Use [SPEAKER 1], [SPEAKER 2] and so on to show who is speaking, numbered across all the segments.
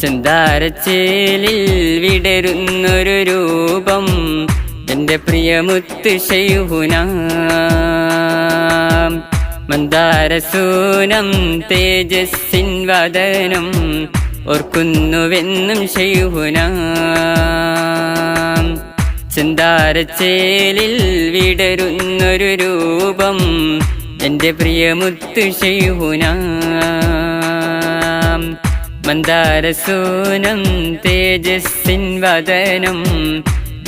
[SPEAKER 1] ചന്താരച്ചേലിൽ വിടരുന്നൊരു രൂപം എന്റെ പ്രിയമുത്ത് ശൈഹുന മന്ദാരസൂനം തേജസ്സിൻ വദനം ഓർക്കുന്നുവെന്നും ശൈഹുന ചന്താരച്ചേലിൽ വിടരുന്നൊരു രൂപം എന്റെ പ്രിയമുത്തു ശൈഹുന മന്ദാരസൂനം തേജസ്സിൻ വദനം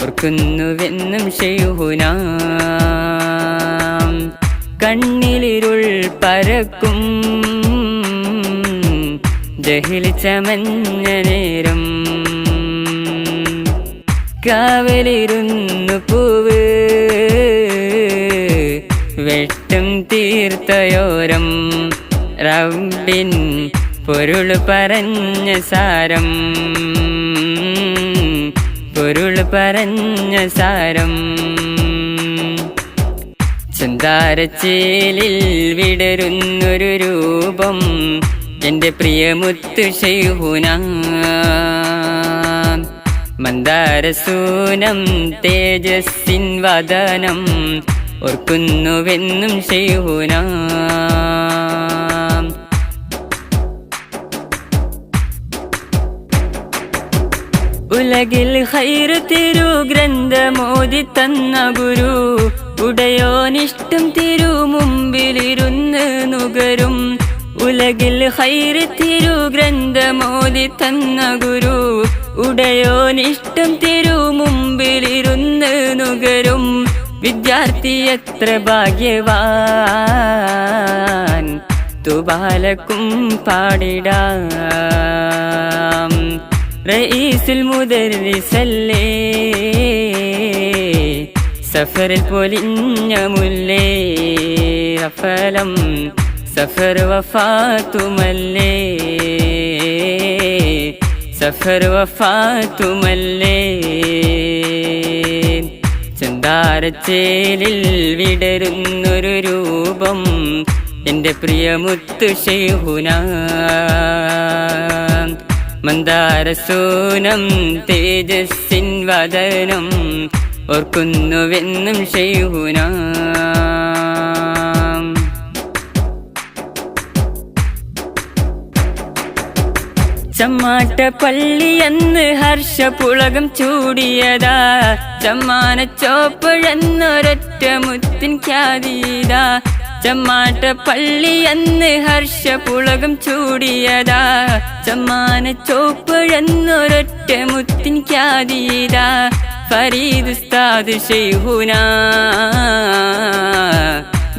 [SPEAKER 1] ഓർക്കുന്നുവെന്നും ശൈഹുന കണ്ണിലിരുൾ പരക്കും ജഹിൽ ചമഞ്ഞ നേരം. കാവലിരുന്നു പൂവ് വെട്ടും തീർത്തയോരം. റബ്ബിൻ പൊരുൾ പറഞ്ഞ സാരം. പൊരുൾ പറഞ്ഞ സാരം. ചന്താരച്ചേലിൽ വിടരുന്നൊരു രൂപം എന്റെ പ്രിയമുത്ത് ശൈഹുന. മന്ദാരസൂനം തേജസ്സിൻ വദനം ഓർക്കുന്നുവെന്നും ശൈഹുന. ഉലകിൽ ഹൈർ തിരു ഗ്രന്ഥമോദി തന്ന ഗുരു. ഉടയോനിഷ്ടം തിരു മുമ്പിലിരുന്ന് നുകരും. ഉലകിൽ ഹൈർ തിരു ഗ്രന്ഥമോദി തന്ന ഗുരു. ഉടയോനിഷ്ടം തിരു മുമ്പിലിരുന്ന് നുകരും. വിദ്യാർത്ഥി എത്ര ഭാഗ്യവാൻ. തുബാലക്കും പാടിടാം റയീസുൽ മുദരിസല്ലേ സഫറിൽ പൊലിഞ്ഞ മുല്ലേ? അഫലം സഫർ വഫാത്തുമല്ലേ? സഫർ വഫാത്തുമല്ലേ? ചന്താരച്ചേലിൽ വിടരുന്നൊരു രൂപം എന്റെ പ്രിയമുത്തു ശൈഹുന. മന്ദാരസൂനം തേജസ്സിൻ വദനം ഓർക്കുന്നുവെന്നും ശൈഹുന ചമ്മാട്ട പള്ളി എന്ന് ഹർഷപുളകം ചൂടിയതാ ചമ്മാന ചോപ്പഴെന്നൊരൊറ്റ മുത്തിൻ ഖ്യാതീതാ ചമ്മാട്ട പള്ളി എന്ന് ഹർഷപുളകം ചൂടിയതാ. ചമ്മാന ചോപ്പഴെന്നൊരൊറ്റ മുത്തിൻ ഖ്യാതിയതാ ഫരീദുസ്താദ് ഷെയ്ഹുന.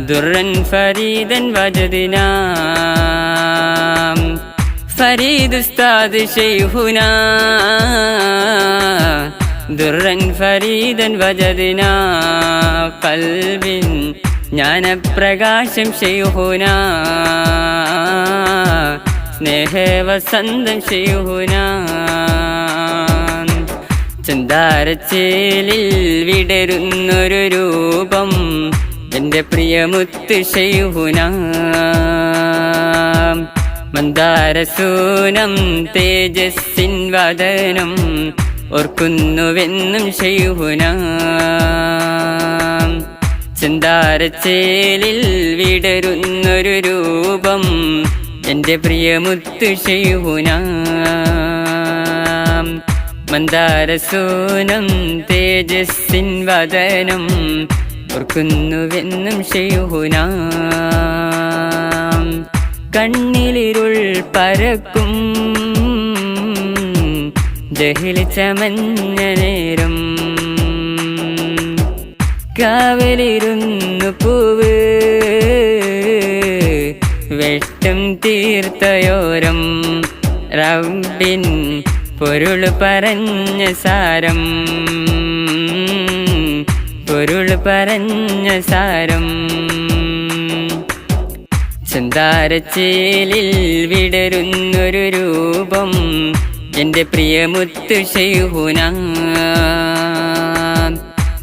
[SPEAKER 1] ദുറൻ ഫരീദൻ വജദിന. ഫരീദുസ്താദ് ഷെയ്ഹുന. ദുറൻ ഫരീദൻ വജദിന. കൽബിൻ ജ്ഞാനപ്രകാശം ശൈഹുന സ്നേഹവസന്തം ശൈഹുന ചന്താരച്ചേലിൽ വിടരുന്നൊരു രൂപം എന്റെ പ്രിയമുത്ത് ശൈഹുന മന്ദാരസൂനം തേജസ്സിൻ വദനം ഓർക്കുന്നുവെന്നും ശൈഹുന ചന്താരച്ചേലിൽ വിടരുന്നൊരു രൂപം എന്റെ പ്രിയമുത്തു ചെയ്യുന മന്ദാരസൂനം തേജസ്സിൻ വദനം ഓർക്കുന്നുവെന്നും ചെയ്യുന കണ്ണിലിരുൾ പരക്കും ജഹിലിച്ച ചമഞ്ഞ നേരം കാവലിരുന്നു പൂവ്. വെട്ടും തീർത്തയോരം. റബ്ബിൻ പൊരുൾ പറഞ്ഞ സാരം. പൊരുൾ പറഞ്ഞ സാരം. ചന്താരച്ചേലിൽ വിടരുന്നൊരു രൂപം എന്റെ പ്രിയമുത്തു ശൈഹുന.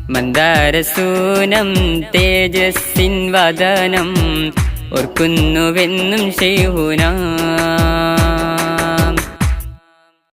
[SPEAKER 1] മന്ദാരസൂനം തേജസ്സിൻ വദനം ഓർക്കുന്നുവെന്നും ശൈഹുന